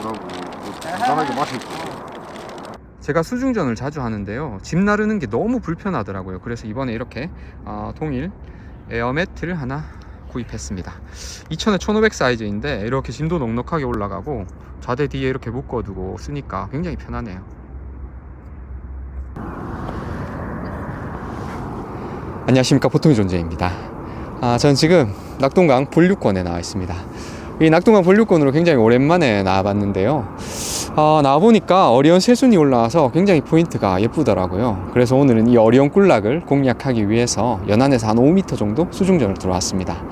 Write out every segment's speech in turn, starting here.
뭐라고 간단하게 마실게. 제가 수중전을 자주 하는데요. 짐 나르는 게 너무 불편하더라고요. 그래서 이번에 이렇게 어, 동일 에어매트를 하나 구입했습니다. 2000에 1500 사이즈인데 이렇게 짐도 넉넉하게 올라가고 좌대 뒤에 이렇게 묶어두고 쓰니까 굉장히 편하네요. 안녕하십니까 보통의 존재입니다. 아, 저는 지금 낙동강 본류권에 나와 있습니다. 이 낙동강 본류권으로 굉장히 오랜만에 나와봤는데요. 아, 나와보니까 어리온 새순이 올라와서 굉장히 포인트가 예쁘더라고요. 그래서 오늘은 이 어리온 꿀락을 공략하기 위해서 연안에서 한 5m 정도 수중전을 들어왔습니다.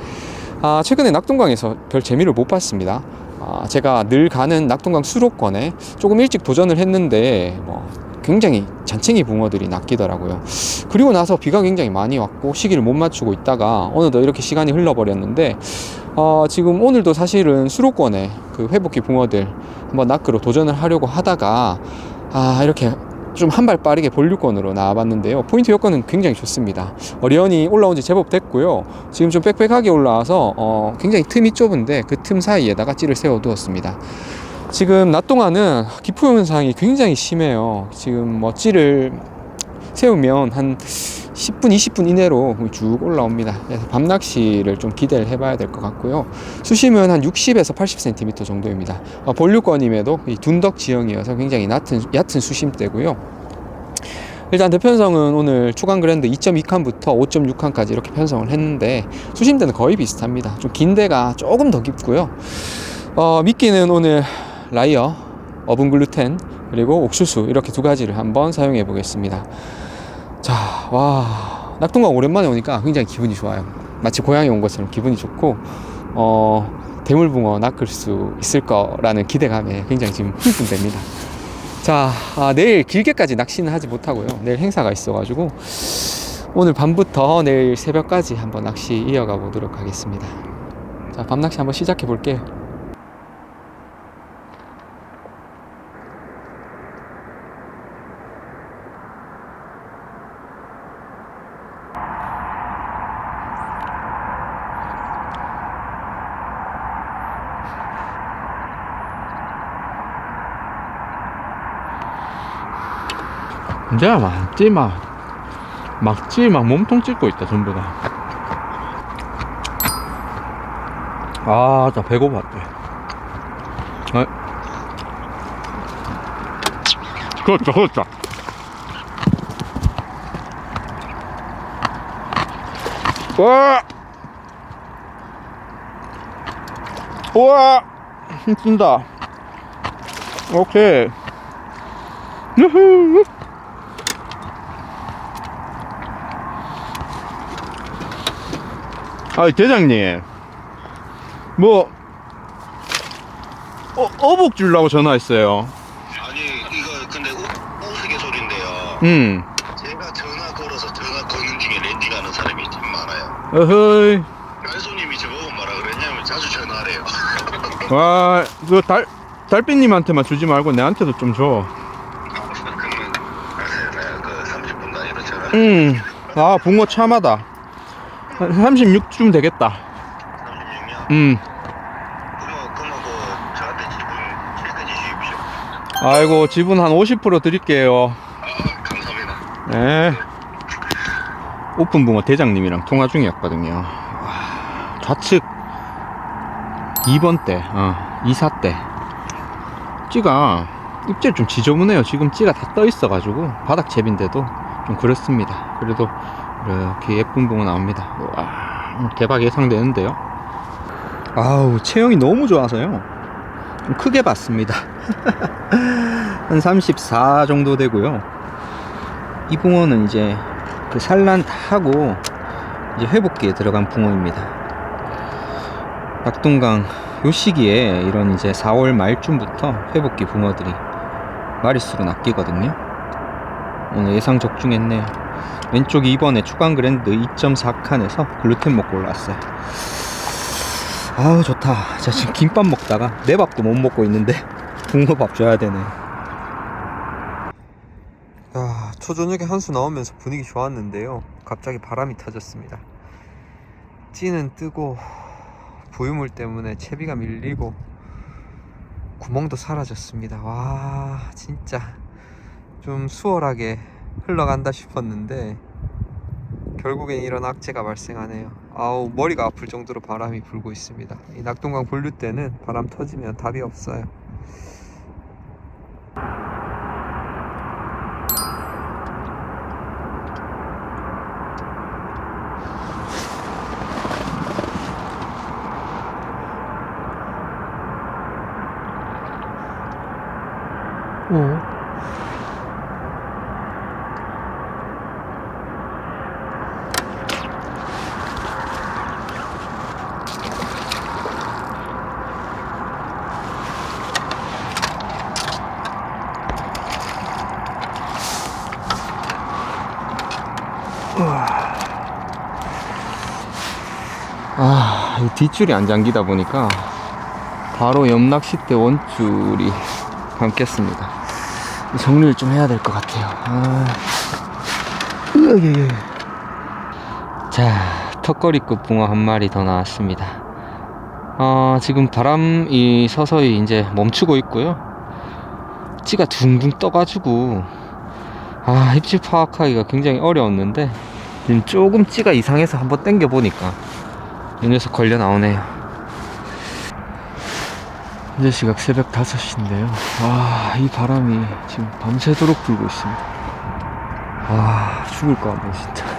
아, 최근에 낙동강에서 별 재미를 못 봤습니다. 아, 제가 늘 가는 낙동강 수로권에 조금 일찍 도전을 했는데 뭐 굉장히 잔챙이 붕어들이 낚이더라고요. 그리고 나서 비가 굉장히 많이 왔고 시기를 못 맞추고 있다가 어느덧 이렇게 시간이 흘러버렸는데 어, 지금 오늘도 사실은 수로권에 그 회복기 붕어들 한번 낚으러 도전을 하려고 하다가 아 이렇게 좀 한 발 빠르게 본류권으로 나와봤는데요. 포인트 여건은 굉장히 좋습니다. 어리언이 올라온 지 제법 됐고요. 지금 좀 빽빽하게 올라와서 어, 굉장히 틈이 좁은데 그 틈 사이에다가 찌를 세워두었습니다. 지금 낮 동안은 기포 현상이 굉장히 심해요. 지금 뭐 찌를 세우면 한 10분, 20분 이내로 쭉 올라옵니다. 그래서 밤 낚시를 좀 기대를 해봐야 될 것 같고요. 수심은 한 60에서 80cm 정도입니다. 어, 본류권임에도 이 둔덕 지형이어서 굉장히 얕은, 얕은 수심대고요. 일단 대편성은 오늘 초강 그랜드 2.2칸부터 5.6칸까지 이렇게 편성을 했는데 수심대는 거의 비슷합니다. 좀 긴 데가 조금 더 깊고요. 어, 미끼는 오늘 라이어, 어분 글루텐, 그리고 옥수수 이렇게 두 가지를 한번 사용해 보겠습니다. 자, 와, 낙동강 오랜만에 오니까 굉장히 기분이 좋아요. 마치 고향에 온 것처럼 기분이 좋고, 어, 대물붕어 낚을 수 있을 거라는 기대감에 굉장히 지금 흥분됩니다. 자, 아, 내일 길게까지 낚시는 하지 못하고요. 내일 행사가 있어가지고, 오늘 밤부터 내일 새벽까지 한번 낚시 이어가 보도록 하겠습니다. 자, 밤 낚시 한번 시작해 볼게요. 이제 막찌 막 막찌 막 몸통 찢고 있다 전부 다. 아, 나 배고팠대. 아. 그렇죠, 그렇죠. 와! 우와! 힘 찐다. 오케이. 유후! 아 대장님. 뭐 어, 어복 주려고 전화했어요. 아니 이거 근데 우, 우스갯소리인데요. 음. 제가 전화 걸어서 전화 거는 중에 렌디 가는 사람이 참 많아요. 어허이. 달손님이 저보고 뭐라 그랬냐면 자주 전화하래요. 와그 달 달빛님한테만 주지 말고 내한테도 좀줘. 그러면 내가 그 30분 단위로 전화. 음. 아 붕어 참하다 한 36쯤 되겠다. 36년 음. 그럼 그러면 그 저한테 지분 7까지 주십시오 아이고 지분 한 50% 드릴게요. 아 감사합니다. 네. 오픈 붕어 대장님이랑 통화 중이었거든요. 와, 좌측 2번 때 어, 2사 때. 찌가 입질 좀 지저분해요. 지금 찌가 다 떠 있어 가지고 바닥 잽인데도 좀 그렇습니다. 그래도 이렇게 예쁜 붕어 나옵니다 와 대박 예상되는데요 아우 체형이 너무 좋아서요 좀 크게 봤습니다 한 34 정도 되고요 이 붕어는 이제 그 산란 다 하고 이제 회복기에 들어간 붕어입니다. 낙동강 요 시기에 이런 이제 4월 말쯤부터 회복기 붕어들이 마리수로 낚이거든요. 오늘 예상 적중했네요. 왼쪽 2번에 추강 그랜드 2.4칸에서 글루텐 먹고 올라왔어요. 아우 좋다. 제가 지금 김밥 먹다가 내 밥도 못 먹고 있는데 붕어밥 줘야 되네. 야, 초저녁에 한수 나오면서 분위기 좋았는데요. 갑자기 바람이 터졌습니다. 찌는 뜨고 부유물 때문에 채비가 밀리고 구멍도 사라졌습니다. 와 진짜 좀 수월하게 흘러간다 싶었는데 결국엔 이런 악재가 발생하네요. 아우 머리가 아플 정도로 바람이 불고 있습니다. 이 낙동강 본류 때는 바람 터지면 답이 없어요. 오. 아, 이 뒷줄이 안 잠기다 보니까 바로 옆 낚싯대 원줄이 감겠습니다. 정리를 좀 해야 될 것 같아요. 아. 으아, 자, 턱걸이급 붕어 한 마리 더 나왔습니다. 어, 지금 바람이 서서히 이제 멈추고 있고요. 찌가 둥둥 떠가지고 아, 입질 파악하기가 굉장히 어려웠는데 지금 조금 찌가 이상해서 한번 당겨 보니까 이 녀석 걸려 나오네요. 현재 시각 새벽 5시인데요. 와, 이 바람이 지금 밤새도록 불고 있습니다. 와, 죽을 것 같네, 진짜.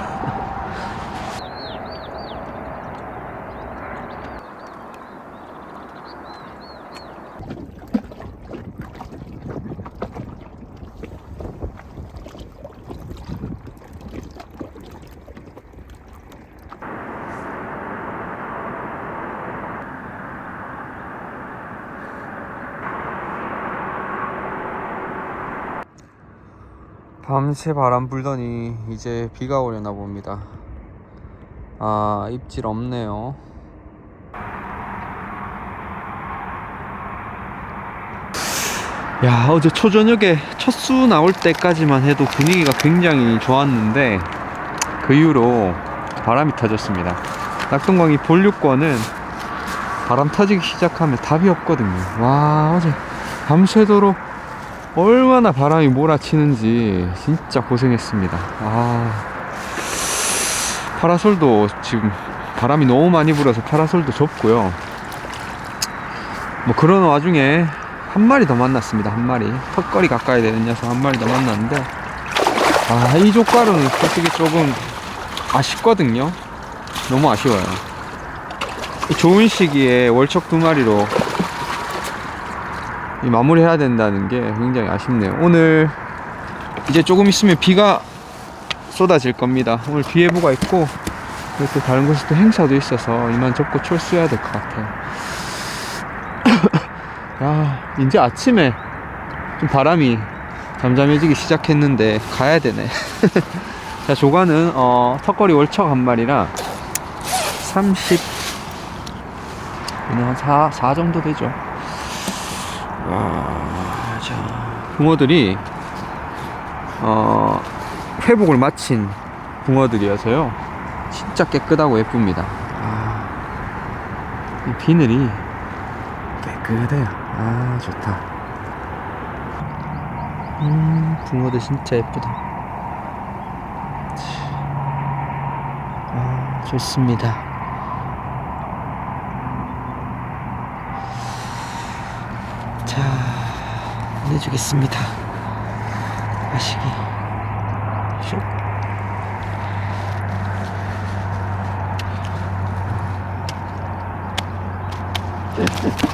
밤새 바람 불더니 이제 비가 오려나 봅니다. 아, 입질 없네요. 야, 어제 초저녁에 첫 수 나올 때까지만 해도 분위기가 굉장히 좋았는데, 그 이후로 바람이 터졌습니다. 낙동강이 본류권은 바람 터지기 시작하면 답이 없거든요. 와, 어제 밤새도록 얼마나 바람이 몰아치는지 진짜 고생했습니다. 아, 파라솔도 지금 바람이 너무 많이 불어서 파라솔도 접고요. 뭐 그런 와중에 한 마리 더 만났습니다. 한 마리. 턱걸이 가까이 되는 녀석 한 마리 더 만났는데, 아, 이 족가루는 솔직히 조금 아쉽거든요. 너무 아쉬워요. 이 좋은 시기에 월척 두 마리로 이 마무리해야 된다는 게 굉장히 아쉽네요. 오늘 이제 조금 있으면 비가 쏟아질 겁니다. 오늘 비 예보가 있고, 또 다른 곳에 또 행사도 있어서 이만 접고 철수해야 될 것 같아요. 야, 이제 아침에 좀 바람이 잠잠해지기 시작했는데 가야 되네. 자, 조가는 어, 턱걸이 월척 한 마리랑 30 그냥 한 4, 4 정도 되죠. 와, 자, 붕어들이 어, 회복을 마친 붕어들이어서요. 진짜 깨끗하고 예쁩니다. 아, 이 비늘이 깨끗해요. 아, 좋다. 음, 붕어도 진짜 예쁘다. 아, 좋습니다. 자, 내 주겠습니다. 마시기. 슉.